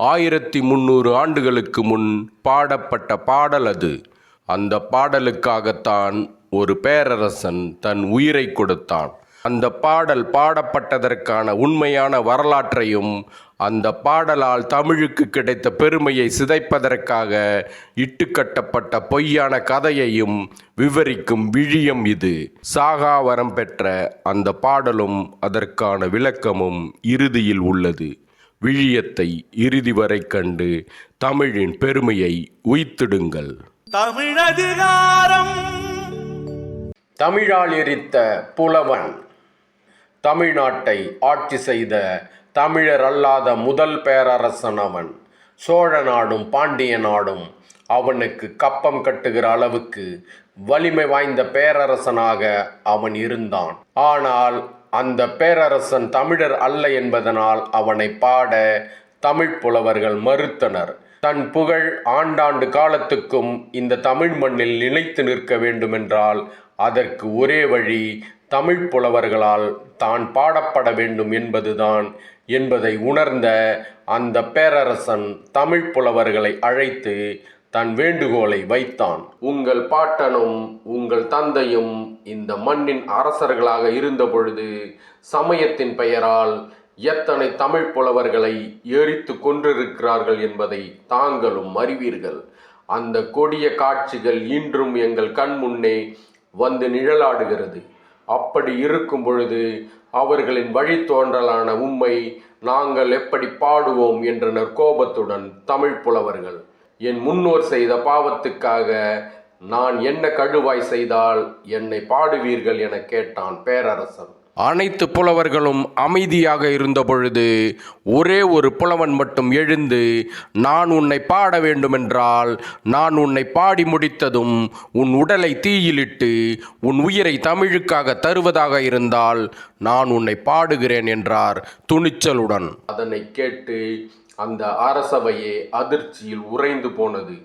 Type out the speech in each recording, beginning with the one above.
ஆயிரத்தி முந்நூறு ஆண்டுகளுக்கு முன் பாடப்பட்ட பாடல் அது. அந்த பாடலுக்காகத்தான் ஒரு பேரரசன் தன் உயிரை கொடுத்தான். அந்த பாடல் பாடப்பட்டதற்கான உண்மையான வரலாற்றையும் அந்த பாடலால் தமிழுக்கு கிடைத்த பெருமையை சிதைப்பதற்காக இட்டுக்கட்டப்பட்ட பொய்யான கதையையும் விவரிக்கும் விழியம் இது. சாகாவரம் பெற்ற அந்த பாடலும் அதற்கான விளக்கமும் இறுதியில் உள்ளது. விழியத்தை இறுதி வரை கண்டு தமிழின் பெருமையை உய்த்திடுங்கள். தமிழதிகாரம். தமிழால் எரித்த புலவன். தமிழ்நாட்டை ஆட்சி செய்த தமிழர் அல்லாத முதல் பேரரசன் அவன். சோழ நாடும் பாண்டிய நாடும் அவனுக்கு கப்பம் கட்டுகிற அளவுக்கு வலிமை வாய்ந்த பேரரசனாக அவன் இருந்தான். ஆனால் அந்த பேரரசன் தமிழர் அல்ல என்பதனால் அவனை பாட தமிழ் புலவர்கள் மறுத்தனர். தன் புகழ் ஆண்டாண்டு காலத்துக்கும் இந்த தமிழ் மண்ணில் நிலைத்து நிற்க வேண்டுமென்றால் அதற்கு ஒரே வழி தமிழ் புலவர்களால் தான் பாடப்பட வேண்டும் என்பதுதான் என்பதை உணர்ந்த அந்த பேரரசன் தமிழ் புலவர்களை அழைத்து தன் வேண்டுகோளை வைத்தான். உங்கள் பாட்டனும் உங்கள் தந்தையும் இந்த மண்ணின் அரசர்களாக இருந்தபொழுது சமயத்தின் பெயரால் எத்தனை தமிழ் புலவர்களை எரித்து கொன்றிருக்கிறார்கள் என்பதை தாங்களும் அறிவீர்கள். அந்த கொடிய காட்சிகள் இன்றும் எங்கள் கண் முன்னே வந்து நிழலாடுகிறது. அப்படி இருக்கும் பொழுது அவர்களின் வழித்தோன்றலான உம்மை நாங்கள் எப்படி பாடுவோம்? என்றனர் கோபத்துடன் தமிழ் புலவர்கள். என் முன்னோர் செய்த பாவத்துக்காக நான் என்ன கழுவாய் செய்தால் என்னை பாடுவீர்கள் என கேட்டான் பேரரசன். அனைத்து புலவர்களும் அமைதியாக இருந்தபொழுது ஒரே ஒரு புலவன் மட்டும் எழுந்து நான் உன்னை பாட வேண்டுமென்றால் நான் உன்னை பாடி முடித்ததும் உன் உடலை தீயிலிட்டு உன் உயிரை தமிழுக்காக தருவதாக இருந்தால் நான் உன்னை பாடுகிறேன் என்றார் துணிச்சலுடன். அதனை கேட்டு அந்த அரசவையே அதிர்ச்சியில் உறைந்து போனது.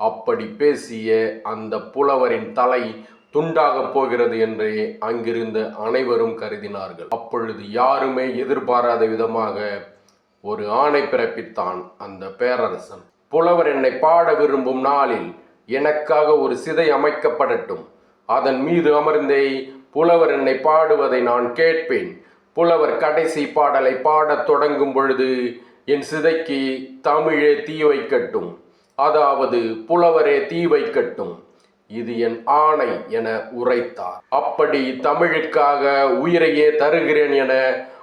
அப்படி பேசிய அந்த புலவரின் தலை துண்டாக போகிறது என்றே அங்கிருந்த அனைவரும் கருதினார்கள். அப்பொழுது யாருமே எதிர்பாராத விதமாக ஒரு ஆணை பிறப்பித்தான் அந்த பேரரசன். புலவர் என்னை பாட விரும்பும் நாளில் எனக்காக ஒரு சிதை அமைக்கப்படட்டும். அதன் மீது அமர்ந்தே புலவர் என்னை பாடுவதை நான் கேட்பேன். புலவர் கடைசி பாடலை பாடத் தொடங்கும் பொழுது என் சிதைக்கு தமிழே தீ வைக்கட்டும். அதாவது புலவரே தீ வைக்கட்டும். இது என் ஆணை என உரைத்தார். அப்படி தமிழுக்காக உயிரையே தருகிறேன் என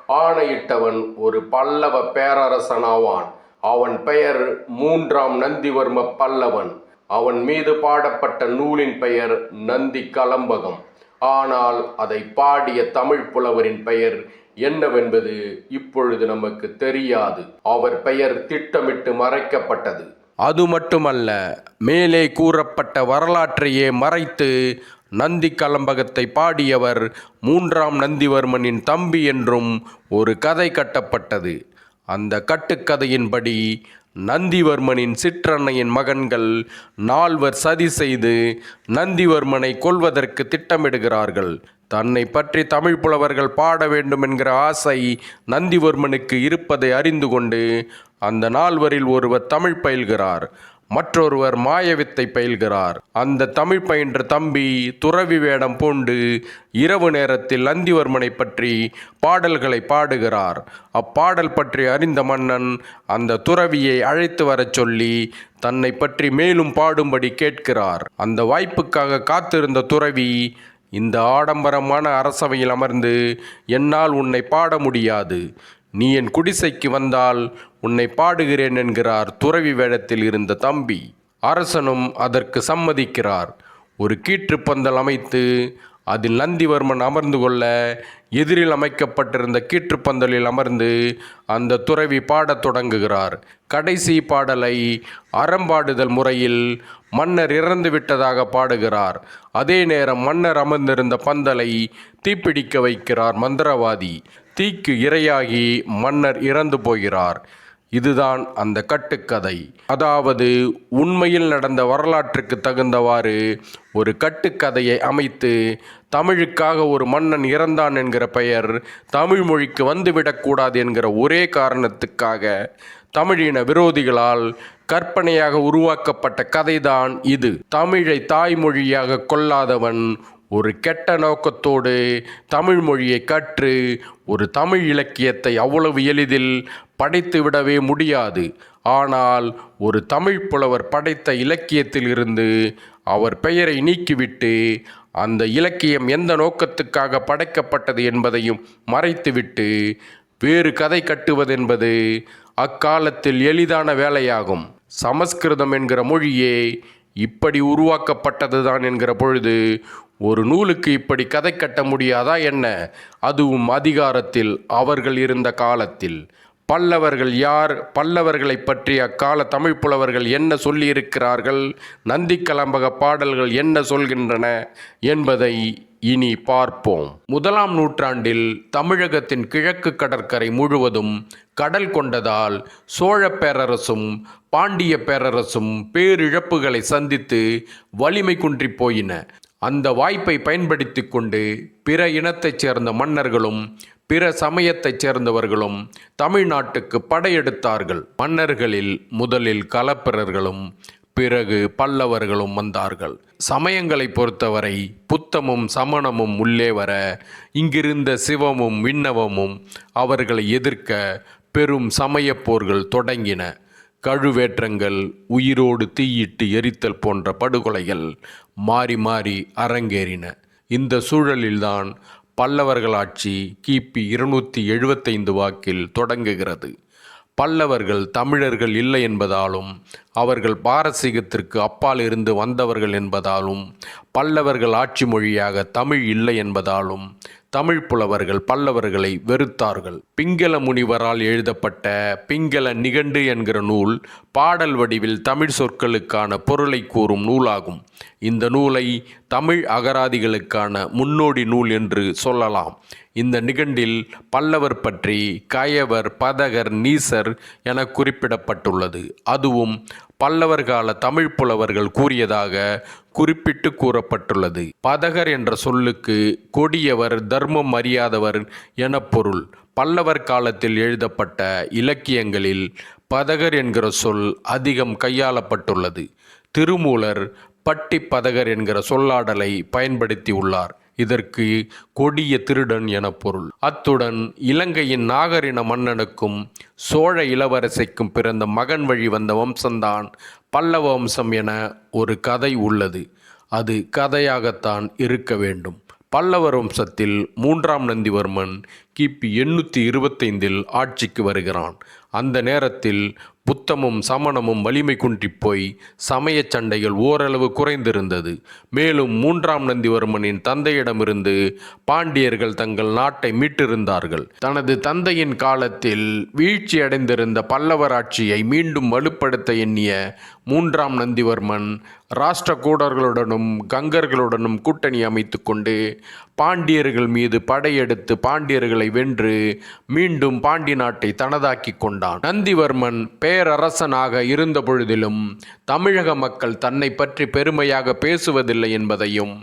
ஆணையிட்டவன் ஒரு பல்லவ பேரரசனாவான். அவன் பெயர் மூன்றாம் நந்திவர்ம பல்லவன். அவன் மீது பாடப்பட்ட நூலின் பெயர் நந்தி கலம்பகம். ஆனால் அதை பாடிய தமிழ் புலவரின் பெயர் என்னவென்பது இப்பொழுது நமக்கு தெரியாது. அவர் பெயர் திட்டமிட்டு மறைக்கப்பட்டது. அது மட்டுமல்ல மேலே கூறப்பட்ட வரலாற்றையே மறைத்து நந்தி கலம்பகத்தை பாடியவர் மூன்றாம் நந்திவர்மனின் தம்பி என்றும் ஒரு கதை கட்டப்பட்டது. அந்த கட்டுக்கதையின்படி நந்திவர்மனின் சிற்றன்னையின் மகன்கள் நால்வர் சதி செய்து நந்திவர்மனை கொல்வதற்கு திட்டமிடுகிறார்கள். தன்னை பற்றி தமிழ் புலவர்கள் பாட வேண்டும் என்கிற ஆசை நந்திவர்மனுக்கு இருப்பதை அறிந்து கொண்டு அந்த நால்வரில் ஒருவர் தமிழ் பயில்கிறார் மற்றொருவர் மாயவித்தை பயில்கிறார். அந்த தமிழ் பயின்ற தம்பி துறவி வேடம் பூண்டு இரவு நேரத்தில் நந்திவர்மனை பற்றி பாடல்களை பாடுகிறார். அப்பாடல் பற்றி அறிந்த மன்னன் அந்த துறவியை அழைத்து வரச் சொல்லி தன்னை பற்றி மேலும் பாடும்படி கேட்கிறார். அந்த வாய்ப்புக்காக காத்திருந்த துறவி இந்த ஆடம்பரமான அரசவையில் அமர்ந்து என்னால் உன்னை பாட முடியாது. நீ என் குடிசைக்கு வந்தால் உன்னை பாடுகிறேன் என்கிறார் துறவி வேடத்தில் இருந்த தம்பி. அரசனும் அதற்கு சம்மதிக்கிறார். ஒரு கீற்றுப்பந்தல் அமைத்து அதில் நந்திவர்மன் அமர்ந்து கொள்ள எதிரில் அமைக்கப்பட்டிருந்த கீற்றுப்பந்தலில் அமர்ந்து அந்த துறவி பாடத் தொடங்குகிறார். கடைசி பாடலை அறம்பாடுதல் முறையில் மன்னர் இறந்து விட்டதாக பாடுகிறார். அதே நேரம் மன்னர் அமர்ந்திருந்த பந்தலை தீப்பிடிக்க வைக்கிறார் மந்திரவாதி. தீக்கு இரையாகி மன்னர் இறந்து போகிறார். இதுதான் அந்த கட்டுக்கதை. அதாவது உண்மையில் நடந்த வரலாற்றுக்கு தகுந்தவாறு ஒரு கட்டுக்கதையை அமைத்து தமிழுக்காக ஒரு மன்னன் இறந்தான் என்கிற பெயர் தமிழ் மொழிக்கு வந்துவிடக்கூடாது என்கிற ஒரே காரணத்துக்காக தமிழின விரோதிகளால் கற்பனையாக உருவாக்கப்பட்ட கதைதான் இது. தமிழை தாய்மொழியாக கொள்ளாதவன் ஒரு கெட்ட நோக்கத்தோடு தமிழ் மொழியை கற்று ஒரு தமிழ் இலக்கியத்தை அவ்வளவு எளிதில் படைத்துவிடவே முடியாது. ஆனால் ஒரு தமிழ் புலவர் படைத்த இலக்கியத்திலிருந்து அவர் பெயரை நீக்கிவிட்டு அந்த இலக்கியம் எந்த நோக்கத்துக்காக படைக்கப்பட்டது என்பதையும் மறைத்துவிட்டு வேறு கதை கட்டுவதென்பது அக்காலத்தில் எளிதான வேலையாகும். சமஸ்கிருதம் என்கிற மொழியே இப்படி உருவாக்கப்பட்டதுதான் என்கிற பொழுது ஒரு நூலுக்கு இப்படி கதை கட்ட முடியாதா என்ன? அதுவும் அதிகாரத்தில் அவர்கள் இருந்த காலத்தில். பல்லவர்கள் யார் பல்லவர்களை பற்றி அக்கால தமிழ் புலவர்கள் என்ன சொல்லியிருக்கிறார்கள்? நந்தி கலம்பக பாடல்கள் என்ன சொல்கின்றன என்பதை இனி பார்ப்போம். முதலாம் நூற்றாண்டில் தமிழகத்தின் கிழக்கு கடற்கரை முழுவதும் கடல் கொண்டதால் சோழ பேரரசும் பாண்டிய பேரரசும் பேரிழப்புகளை சந்தித்து வலிமை குன்றி போயின. அந்த வாய்ப்பை பயன்படுத்தி கொண்டு பிற இனத்தைச் சேர்ந்த மன்னர்களும் பிற சமயத்தைச் சேர்ந்தவர்களும் தமிழ்நாட்டுக்கு படையெடுத்தார்கள். மன்னர்களில் முதலில் கலப்பிரர்களும் பிறகு பல்லவர்களும் வந்தார்கள். சமயங்களை பொறுத்தவரை புத்தமும் சமணமும் உள்ளே வர இங்கிருந்த சிவமும் விண்ணவமும் அவர்களை எதிர்க்க பெரும் சமயப் போர்கள் தொடங்கின. கழுவேற்றங்கள் உயிரோடு தீயிட்டு எரித்தல் போன்ற படுகொலைகள் மாறி மாறி அரங்கேறின. இந்த சூழலில்தான் பல்லவர்கள் ஆட்சி கிபி இருநூற்றி எழுபத்தைந்து வாக்கில் தொடங்குகிறது. பல்லவர்கள் தமிழர்கள் இல்லை என்பதாலும் அவர்கள் பாரசீகத்திற்கு அப்பால் இருந்து வந்தவர்கள் என்பதாலும் பல்லவர்கள் ஆட்சி மொழியாக தமிழ் இல்லை என்பதாலும் தமிழ் புலவர்கள் பல்லவர்களை வெறுத்தார்கள். பிங்கள முனிவரால் எழுதப்பட்ட பிங்கள நிகண்டு என்கிற நூல் பாடல் வடிவில் தமிழ் சொற்களுக்கான பொருளை கூறும் நூலாகும். இந்த நூலை தமிழ் அகராதிகளுக்கான முன்னோடி நூல் என்று சொல்லலாம். இந்த நிகண்டில் பல்லவர் பற்றி கயவர் பதகர் நீசர் என குறிப்பிடப்பட்டுள்ளது. அதுவும் பல்லவர் கால தமிழ் புலவர்கள் கூறியதாக குறிப்பிட்டு கூறப்பட்டுள்ளது. பதகர் என்ற சொல்லுக்கு கொடியவர் தர்மம் அறியாதவர் என பொருள். பல்லவர் காலத்தில் எழுதப்பட்ட இலக்கியங்களில் பதகர் என்கிற சொல் அதிகம் கையாளப்பட்டுள்ளது. திருமூலர் பட்டி பதகர் என்கிற சொல்லாடலை பயன்படுத்தியுள்ளார் இதற்கு கொடிய திருடன் என பொருள். அத்துடன் இலங்கையின் நாகரின மன்னனுக்கும் சோழ இளவரசைக்கும் பிறந்த மகன் வழி வந்த வம்சம்தான் பல்லவ வம்சம் என ஒரு கதை உள்ளது. அது கதையாகத்தான் இருக்க வேண்டும். பல்லவர் வம்சத்தில் மூன்றாம் நந்திவர்மன் கிபி எண்ணூற்றி இருபத்தைந்தில் ஆட்சிக்கு வருகிறான். அந்த நேரத்தில் புத்தமும் சமணமும் வலிமை குன்றிப் போய் சமயச் சண்டைகள் ஓரளவு குறைந்திருந்தது. மேலும் மூன்றாம் நந்திவர்மனின் தந்தையிடமிருந்து பாண்டியர்கள் தங்கள் நாட்டை மீட்டிருந்தார்கள். தனது தந்தையின் காலத்தில் வீழ்ச்சியடைந்திருந்த பல்லவர் ஆட்சியை மீண்டும் வலுப்படுத்த எண்ணிய மூன்றாம் நந்திவர்மன் ராஷ்டிரகூடர்களுடனும் கங்கர்களுடனும் கூட்டணி அமைத்துக்கொண்டு பாண்டியர்கள் மீது படையெடுத்து பாண்டியர்களை வென்று மீண்டும் பாண்டி நாட்டை தனதாக்கி கொண்டான். நந்திவர்மன் பேரரசனாக இருந்த பொழுதிலும் தமிழக மக்கள் தன்னை பற்றி பெருமையாக பேசுவதில்லை என்பதையும்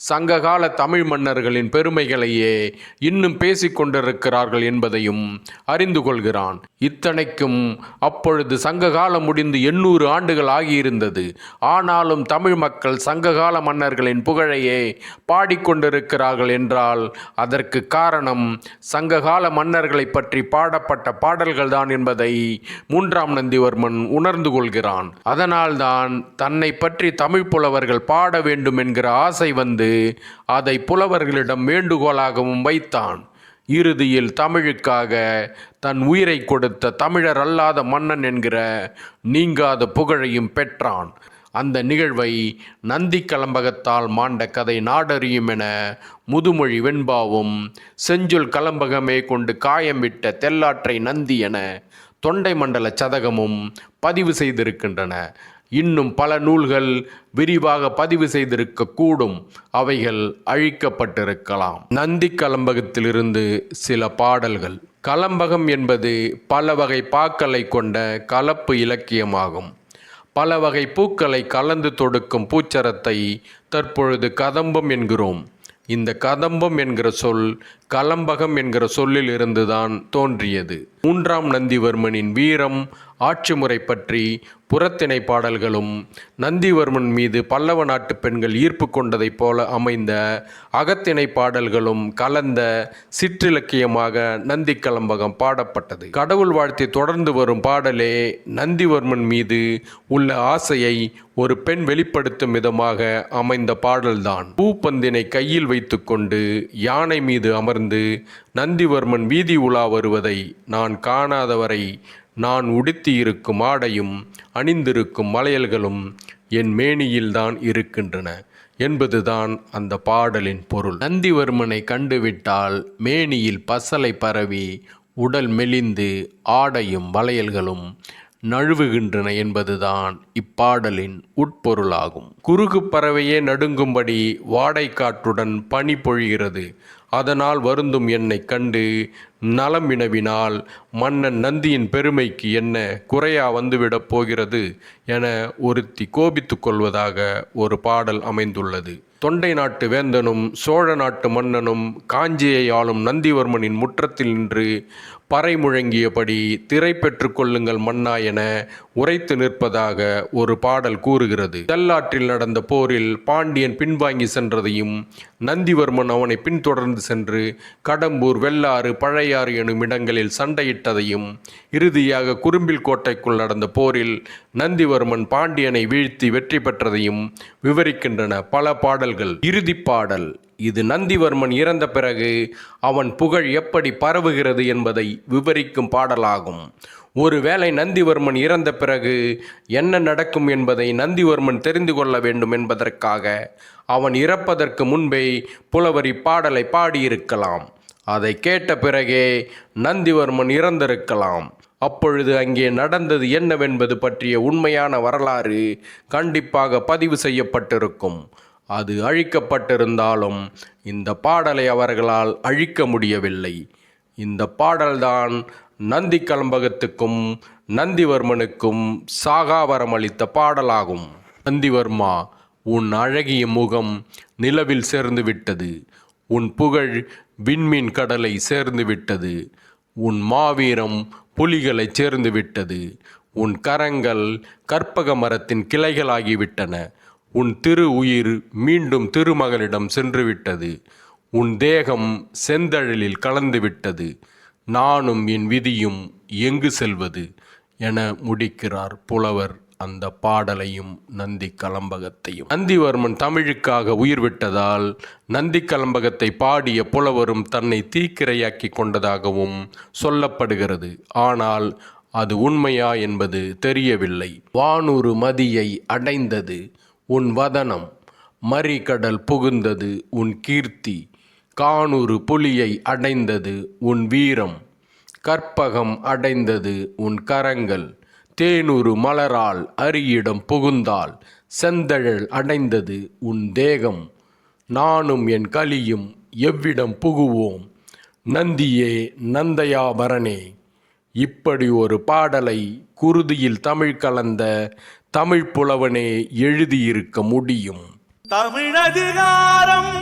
சங்ககால தமிழ் மன்னர்களின் பெருமைகளையே இன்னும் பேசிக்கொண்டிருக்கிறார்கள் என்பதையும் அறிந்து கொள்கிறான். இத்தனைக்கும் அப்பொழுது சங்ககாலம் முடிந்து எண்ணூறு ஆண்டுகள் ஆகியிருந்தது. ஆனாலும் தமிழ் மக்கள் சங்ககால மன்னர்களின் புகழையே பாடிக்கொண்டிருக்கிறார்கள் என்றால் அதற்கு காரணம் சங்ககால மன்னர்களை பற்றி பாடப்பட்ட பாடல்கள்தான் என்பதை மூன்றாம் நந்திவர்மன் உணர்ந்து கொள்கிறான். அதனால்தான் தன்னை பற்றி தமிழ் புலவர்கள் பாட வேண்டும் என்கிற ஆசை வந்து அதை புலவர்களிடம் வேண்டுகோளாகவும் வைத்தான். இறுதியில் தமிழுக்காக தன் உயிரை கொடுத்த தமிழர் அல்லாத மன்னன் என்கிற நீங்காத புகழையும் பெற்றான். அந்த நிகழ்வை நந்தி கலம்பகத்தால் மாண்ட கதை நாடறியும் என முதுமொழி வெண்பாவும் செஞ்சொல் கலம்பகமே கொண்டு காயம் விட்ட தெல்லாற்றை நந்தி என தொண்டை மண்டல சதகமும் பதிவு செய்திருக்கின்றன. இன்னும் பல நூல்கள் விரிவாக பதிவு செய்திருக்க கூடும் அவைகள் அழிக்கப்பட்டிருக்கலாம். நந்தி கலம்பகத்திலிருந்து சில பாடல்கள். கலம்பகம் என்பது பல வகை பாக்களை கொண்ட கலப்பு இலக்கியமாகும். பல வகை பூக்களை கலந்து தொடுக்கும் பூச்சரத்தை தற்பொழுது கதம்பம் என்கிறோம். இந்த கதம்பம் என்கிற சொல் கலம்பகம் என்கிற சொல்லில் இருந்துதான் தோன்றியது. மூன்றாம் நந்திவர்மனின் வீரம் ஆட்சி முறை பற்றி புறத்திணை பாடல்களும் நந்திவர்மன் மீது பல்லவ நாட்டு பெண்கள் ஈர்ப்பு கொண்டதைப் போல அமைந்த அகத்திணை பாடல்களும் கலந்த சிற்றிலக்கியமாக நந்தி கலம்பகம் பாடப்பட்டது. கடவுள் வாழ்த்தி தொடர்ந்து வரும் பாடலே நந்திவர்மன் மீது உள்ள ஆசையை ஒரு பெண் வெளிப்படுத்தும் விதமாக அமைந்த பாடல்தான். பூப்பந்தினை கையில் வைத்துக்கொண்டு யானை மீது அமர் அமர்ந்து நந்திவர்மன் வீதி உலா வருவதை நான் காணாதவரை நான் உடுத்தியிருக்கும் ஆடையும் அணிந்திருக்கும் மலையல்களும் என் மேனியில்தான் இருக்கின்றன என்பதுதான் அந்த பாடலின் பொருள். நந்திவர்மனை கண்டுவிட்டால் மேனியில் பசலை பரவி உடல் மெலிந்து ஆடையும் வளையல்களும் நழுவுகின்றன என்பதுதான் இப்பாடலின் உட்பொருளாகும். குறுகு பறவையே நடுங்கும்படி வாடைக்காற்றுடன் பனி பொழிகிறது. அதனால் வருந்தும் என்னை கண்டு நலம் வினவினால் மன்னன் நந்தியின் பெருமைக்கு என்ன குறையா வந்துவிடப் போகிறது என ஒருத்தி கோபித்து கொள்வதாக ஒரு பாடல் அமைந்துள்ளது. தொண்டை நாட்டு வேந்தனும் சோழ நாட்டு மன்னனும் காஞ்சியை ஆளும் நந்திவர்மனின் முற்றத்தில் நின்று பறை முழங்கியபடி திரை பெற்றுக்கொள்ளுங்கள் மன்னா என உரைத்து நிற்பதாக ஒரு பாடல் கூறுகிறது. தெல்லாற்றில் நடந்த போரில் பாண்டியன் பின்வாங்கி சென்றதையும் நந்திவர்மன் அவனை பின்தொடர்ந்து சென்று கடம்பூர் வெள்ளாறு பழையாறு எனும் இடங்களில் சண்டையிட்டதையும் இறுதியாக குறும்பில் கோட்டைக்குள் நடந்த போரில் நந்திவர்மன் பாண்டியனை வீழ்த்தி வெற்றி பெற்றதையும் விவரிக்கின்றன பல பாடல்கள். இறுதி பாடல். இது நந்திவர்மன் இறந்த பிறகு அவன் புகழ் எப்படி பரவுகிறது என்பதை விவரிக்கும் பாடலாகும். ஒருவேளை நந்திவர்மன் இறந்த பிறகு என்ன நடக்கும் என்பதை நந்திவர்மன் தெரிந்து கொள்ள வேண்டும் என்பதற்காக அவன் இறப்பதற்கு முன்பே புலவர் இப்பாடலை பாடியிருக்கலாம். அதை கேட்ட பிறகே நந்திவர்மன் இறந்திருக்கலாம். அப்பொழுது அங்கே நடந்தது என்னவென்பது பற்றிய உண்மையான வரலாறு கண்டிப்பாக பதிவு செய்யப்பட்டிருக்கும். அது அழிக்கப்பட்டிருந்தாலும் இந்த பாடலை அவர்களால் அழிக்க முடியவில்லை. இந்த பாடல்தான் நந்தி கலம்பகத்துக்கும் நந்திவர்மனுக்கும் சாகாவரம் அளித்த பாடலாகும். நந்திவர்மா உன் அழகிய முகம் நிலவில் சேர்ந்து விட்டது. உன் புகழ் விண்மீன் கடலை சேர்ந்து விட்டது. உன் மாவீரம் புலிகளைச் சேர்ந்து விட்டது. உன் கரங்கள் கற்பக மரத்தின் கிளைகளாகிவிட்டன உன் திரு உயிர் மீண்டும் திருமகனிடம் சென்றுவிட்டது. உன் தேகம் செந்தழலில் கலந்து விட்டது நானும் என் விதியும் எங்கு செல்வது? என முடிக்கிறார் புலவர் அந்த பாடலையும் நந்தி கலம்பகத்தையும் நந்திவர்மன் தமிழுக்காக உயிர் விட்டதால் நந்தி கலம்பகத்தை பாடிய புலவரும் தன்னை தீக்கிரையாக்கி கொண்டதாகவும் சொல்லப்படுகிறது. ஆனால் அது உண்மையா என்பது தெரியவில்லை. வானூறு மதியை அடைந்தது. உன் வதனம் மறிகடல் புகுந்தது உன் கீர்த்தி. காணூறு புலியை அடைந்தது உன் வீரம். கற்பகம் அடைந்தது உன் கரங்கள். தேனூறு மலரால் அரியிடம் புகுந்தால் செந்தழல் அடைந்தது உன் தேகம். நானும் என் கலியும் எவ்விடம் புகுவோம்? நந்தியே நந்தயாபரணே இப்படி ஒரு பாடலை குருதியில் தமிழ் கலந்த தமிழ் புலவனே எழுதியிருக்க முடியும். தமிழதிகாரம்